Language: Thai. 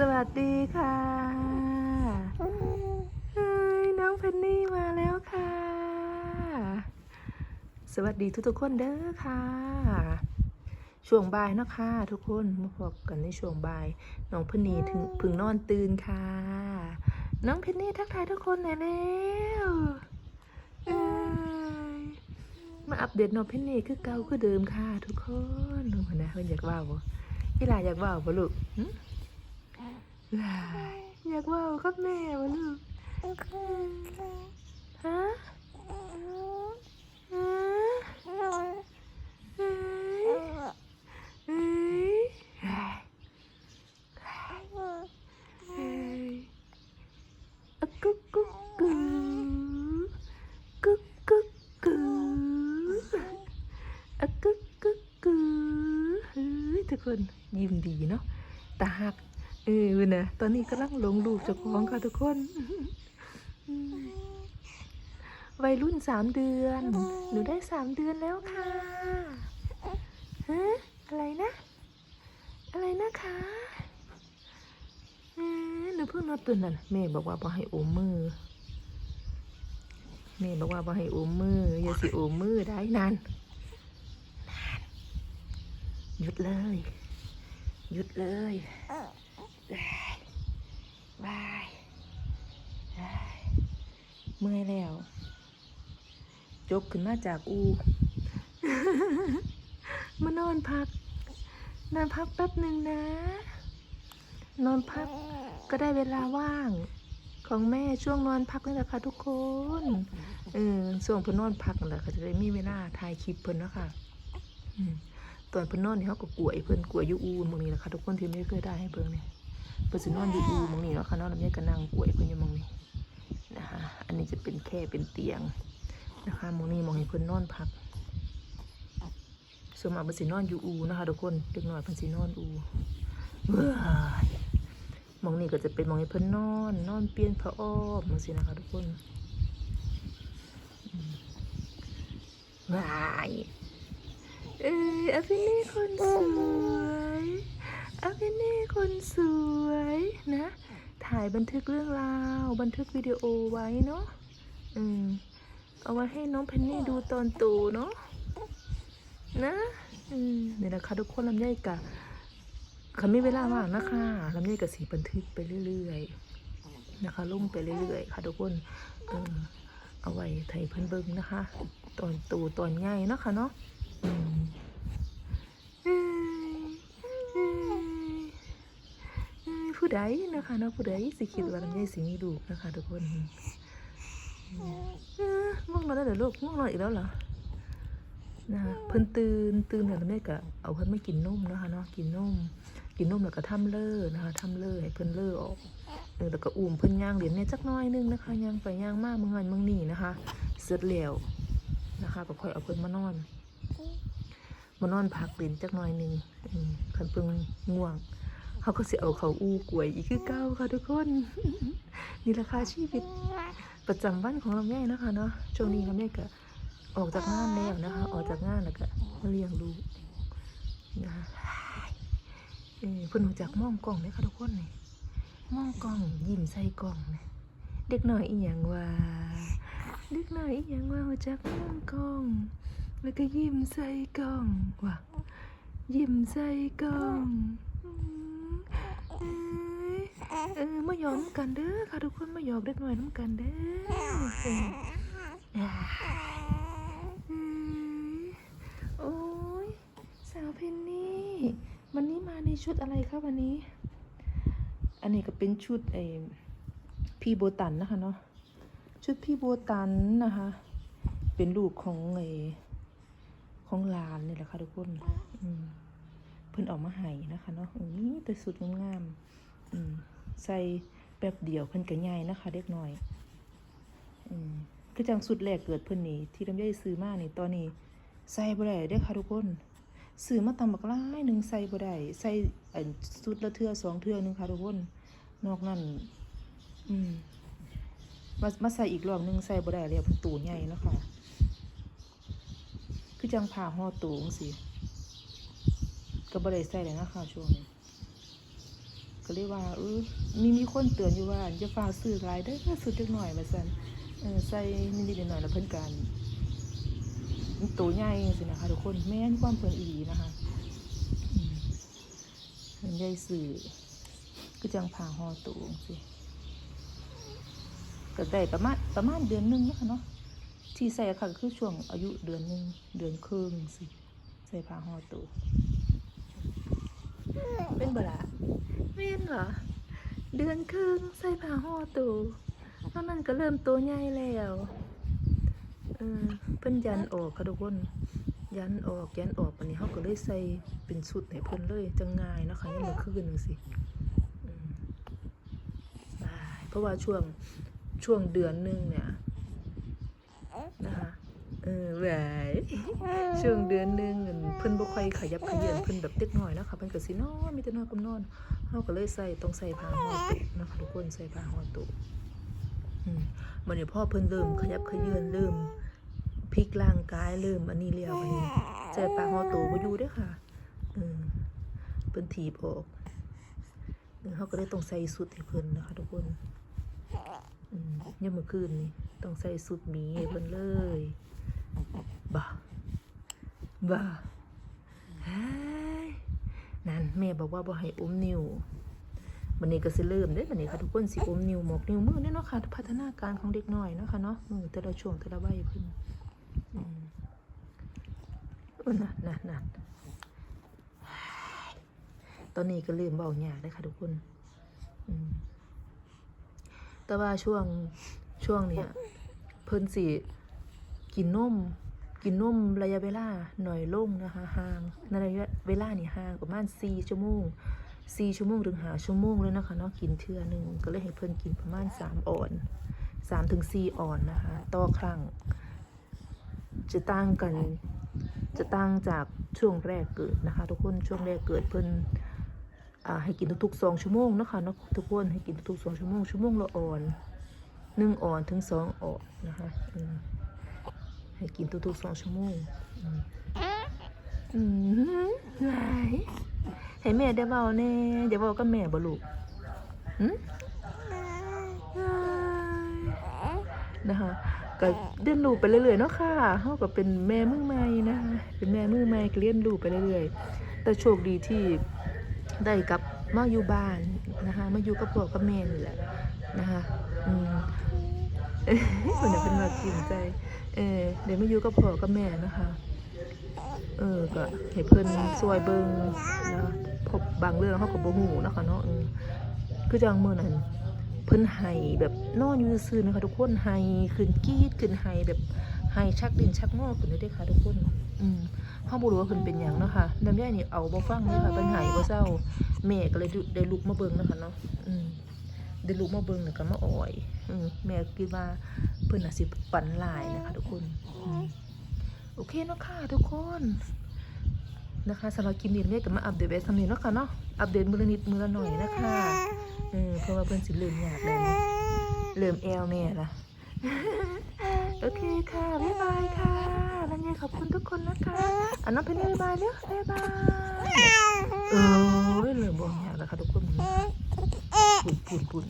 สวัสดีค่ะเฮ้ยน้องเพนนี่มาแล้วค่ะ สวัสดีทุกๆคนเด้อค่ะ ช่วงบ่ายเนาะค่ะทุกคนมาพบกันในช่วงบ่าย น้องเพนนี่ถึงเพึ่งนอนตื่นค่ะ น้องเพนนี่ทักทายทุกคนหน่อยแล้วเอ้ยมาอัปเดตน้องเพนนี่คือเก่าคือเดิมค่ะ ทุกคนดูนะเพิ่นอยากว่าบ่อีหลาอยากว่าบ่ลูกหึหลาย อยากเว่ากับแม่วะลูกฮะฮะเฮ้ยเฮ้ยเฮ้ยอะกุ๊กกุ๊กกูกุ๊กกุ๊กกูอะกุ๊กกุ๊กกูเฮ้ยทุกคนยิ้มดีเนาะตาหัก เออเว้ย นี้กำลังหลงลูกเจ้าของค่ะทุกคนวัยรุ่นสามเดือน หนูได้สามเดือนแล้วค่ะฮะอะไรนะ อะไรนะคะหนูเพิ่งนอนตื่นนั่นแม่บอกว่าบ่ให้โอมมือแม่บอกว่าบ่ให้โอมมืออย่าสิโอมมือได้นานนานหยุดเลย หยุดเลย บายเมื่อยแล้ว จกขึ้นมาจากอู มานอนพัก นอนพักแป๊บหนึ่งนะ นอนพักก็ได้เวลาว่าง ของแม่ช่วงนอนพักนี่แหละค่ะทุกคน เออช่วงเพิ่นนอนพักนั่นแหละค่ะจะได้มีเวลาถ่ายคลิปเพิ่นเนาะค่ะตอนเพิ่นนอนนี่เขาก็กลัวไอ้เพิ่นกลัวยูอูหมองนี้แหละค่ะทุกคนที่ไม่เคยได้ให้เบิ่งเนี่ย เพิ่นสินอนอยู่อูมองนี้เนาะค่ะนอนแล้วแม่ก็นั่งกลัวไอ้เพิ่นอยู่มองนี้นะคะอันนี้จะเป็นแค่เป็นเตียงนะคะมองนี้หมองให้เพิ่นนอนพักส่วนมากเพิ่นสินอนอยู่อูนะคะทุกคนเด็กหน้อยเพิ่นสินอนอูเว้ยหมองนี้ก็จะเป็นมองให้เพิ่นนอน นอนเปลี่ยนผ้าอ้อมจังซี่นะคะทุกคนวายเอ้ยอภินี่คนสวยอภินี่คนสวยนะ ถ่าย บันทึกเรื่องราว บันทึกวิดีโอไว้เนาะอืมเอาไว้ให้น้องเพนนี่ดูตอนโตเนาะนะอืมนี่แหละค่ะทุกคนลำไยกะเขามีเวลาว่างนะคะลำไยกะสีบันทึกไปเรื่อยๆนะคะลงไปเรื่อยๆค่ะทุกคนเออเอาไว้ไทยเพิ่นเบิ่งนะคะ ตอนตูตอนง่ายเนาะค่ะเนาะอืมเอ้ยเอ้ยเอ้ย ผู้ใดนะคะเนาะผู้ใดสิคิดว่าลำไยสิมีลูกนะคะ ทุกคนเอ้อง่วงนอนแล้วเหรอลูกง่วงนอนอีกแล้วเหรอนะคะเพิ่นตื่นตื่นแล้วลำไยก็เอาเพิ่นมากินนมนะคะเนาะกินนมกินนมแล้วก็ทำเลอนะคะทำเลอให้เพิ่นเลอออกเออแล้วก็อุ้มเพิ่นย่างเหรียญเนี่ยจักหน้อยนึงนะคะย่างไปย่างมาเมืองหันเมืองนี่นะคะ เสร็จแล้วนะคะก็ค่อยเอาเพิ่นมานอนมานอนพักเหรียญจักหน้อยหนึงอืมคันเพิ่งง่วง เขาก็สิเอาเขาอู้กล้วยอีกคือเก้าค่ะทุกคน นี่ราคาชีวิตประจำวันของเราแม่นะคะเนาะช่วงนี้เราแม่ก็ออกจากงานแล้วนะคะ ออกจากงานแล้วก็มาเลี้ยงลูกนะคะเออเพิ่นรู้จักมองกล้องเลยค่ะทุกคนนี่มองกล้องยิ้มใส่กล้องนะเด็กหน่อยอีหยังว่าเด็กหน่อยอีหยังว่าหัวจักมองกล้อง แล้วก็ยิ้มใส่กล้องว่ะยิ้มใส่กล้องอืม เออมาหยอกกันเด้อค่ะทุกคนมาหยอกเด็กหน่อยน้ำกันเด้อโอ้ยสาวเพนนี่วันนี้มาในชุดอะไรคะวันนี้ อันนี้ก็เป็นชุดไอพี่โบตันนะคะเนาะชุดพี่โบตันนะคะ เป็นลูกของไอของลานนี่แหละค่ะทุกคนอืม เพิ่นออกมาให้นะคะเนาะอืมนี่แต่สุดงามๆอืมใส่แป๊บเดียวเพิ่นก็ใหญ่นะคะเด็กน้อยอืมคือจังสุดแรกเกิดเพิ่นนี่ที่ลำไยซื้อมานี่ตอนนี้ใส่บ่ได้เด้อค่ะทุกคนซื้อมาตำบักหลายหนึ่งใส่บ่ได้ใส่อันสุดละเทื่อสองเทื่อหนึงค่ะทุกคนนอกนั้นอืมมามาใส่อีกรอบหนึงใส่บ่ได้แล้วมันตูใหญ่เนาะค่ะคือจังผ่าห่อตูงสิ ก็บ่ได้ใส่เลยนะคะช่วงนี้ก็เลยว่าเออมีมีคนเตือนอยู่ว่าจะฟ้าซื้อลายเด้อซื้อจักหน่อยว่าซั่นใส่นิดๆหน่อยๆแล้วเพิ่นกันตัวใหญ่สินะคะทุกคนแม่นความเพิ่นอีหลีนะคะมเพิ่นใหญ่ซื้อก็จังผ่าห่อตูจังซี่ก็ได้ประมาณประมาณเดือนหนึงนะคะเนาะที่ใส่ค่ะคือช่วงอายุเดือนหนึงเดือนครึ่งสิใส่ผ้าห่อตู เป็นบ่ล่ะแม่นเหรอ เดือนครึ่งใส่ผ้าห่อตูแล้วมันก็เริ่มตัวใหญ่แล้วเออเพิ่นยันออกค่ะทุกคน ยันออกยันออกวันนี้เขาก็เลยใส่เป็นชุดให้เพิ่นเลยจังง่ายนะคะยังมาคืนหนึ่งสิเพราะว่าช่วงช่วงเดือนหนึ่งเนี่ย แหวช่วงเดือนหนึงอั่นเพิ่นบ่ค่อยขยับเขยือนเพิ่นแบบเด็กน้อยเนาะคะเพิ่นก็สินอนมีแต่นอนกับนอนเขาก็เลยใส่ต้องใส่ผ้าห่อตุกนะคะทุกคนใส่ผ้าห่อตุกอืมวันนี้พ่อเพิ่นเริ่มขยับขยื่นเริ่มพลิกร่างกายเริ่มอันนี้แล้วอันนี้ใส่ผ้าห่อตุกบ่อยู่เด้อค่ะเออเพิ่นถีบออกเออเขาก็เลยต้องใส่สุดให้เพิ่นนะคะ ทุกคนอืมยามมื้อคืนนี่ต้องใส่สุดหมีให้เพิ่นเลย บ่บ่นั่นแม่บอกว่าบ่ให้อมนิ้ววันนี้ก็สิเริ่มเด้อวันนี้ค่ะทุกคนสิอมนิ้วหมกนิ้วมือเนี่ยเนาะค่ะพัฒนาการของเด็กน้อยเนาะค่ะเนาะมือแต่ละช่วงแต่ละวัยเพิ่นอืมนั่นนั่นนั่นตอนนี้ก็เริ่มเบาหยากเลยค่ะทุกคนอืมแต่ว่าช่วงช่วงเนี้ยเพิ่นสิกินนม กินนมระยะเวลาหน่อยลงนะคะห่างในระยะเวลานี่ห่างประมาณ4ชั่วโมง4ชั่วโมงถึง5ชั่วโมงเลยนะคะเนาะกินเทื่อหนึ่งก็เลยให้เพิ่นกินประมาณ3อ่อน3ถึง4อ่อนนะคะต่อครั้งจะต่างกันจะต่างจากช่วงแรกเกิดนะคะ ทุกคนช่วงแรกเกิดเพิ่นอ่าให้กินทุกๆ2ชั่วโมงนะคะเนาะทุกคนให้กินทุกๆ2ชั่วโมงชั่วโมงละอ่อนหนึ่งอ่อนถึงสองอ่อนนะคะ ให้กินทุกๆสองชั่วโมงอืมอืมไหนให้แม่ได้เบาแน่อย่าเบากับแม่บ่ลูกหืมนะคะก็เรียนรู้ไปเรื่อยๆเนาะค่ะเฮาก็เป็นแม่มือใหม่นะคะเป็นแม่มือใหม่ก็เรียนรู้ไปเรื่อยๆ แต่โชคดีที่ได้กลับมาอยู่บ้านนะคะมาอยู่กับพ่อกับแม่นี่แหละนะคะอืม ส่วนใหญ่เป็นมากินใจ เออเดี๋ยวมาอยู่กับพ่อกับแม่นะคะ เออก็ให้เพิ่นซวยเบิงนะพบบางเรื่องเขาก็บ่ฮู้เนะคะเนาะคือจังเมื้อนั้นเพิ่นไห้แบบนอนอยู่ซื่อๆนะคะทุกคนไห้ขึ้นกรีดขึ้นไห้แบบไห้ชักดินชักงอขึ้นเลยเด้ค่ะทุกคน อืมเฮาบ่รู้ว่าเพิ่นเป็นหยังเนาะค่ะน้ำยานี่เอาบ่ฟังเลยค่ะเพิ่นไห้บ่เศร้าแม่ก็เลยได้ลุกมาเบิ่งนะคะเนาะอืม ได้ลุกมาเบิ่งแล้วก็มาอ่อยอมแม่คิดว่าเพิ่นน่ะสิฝันหลายนะคะทุกคนโอเคเนาะค่ะทุกคนนะคะสำหรับคลิปนี้แม่ก็มาอัปเดตไว้สำนี้เนาะค่ะเนาะอัปเดตมือละนิดมือละหน่อยนะคะเออเพราะว่าเพิ่นสิเริ่มยากแล้วนี่เริ่มแอลแม่ละโอเคค่ะบ๊ายบายค่ะแล้วไงขอบคุณทุกคนนะคะอันน้องเพนบ๊ายบายเร็วบ๊ายบายเออเริ่มบ่ยากแล้วค่ะทุกคน ปุ่นปุ่นปุ่น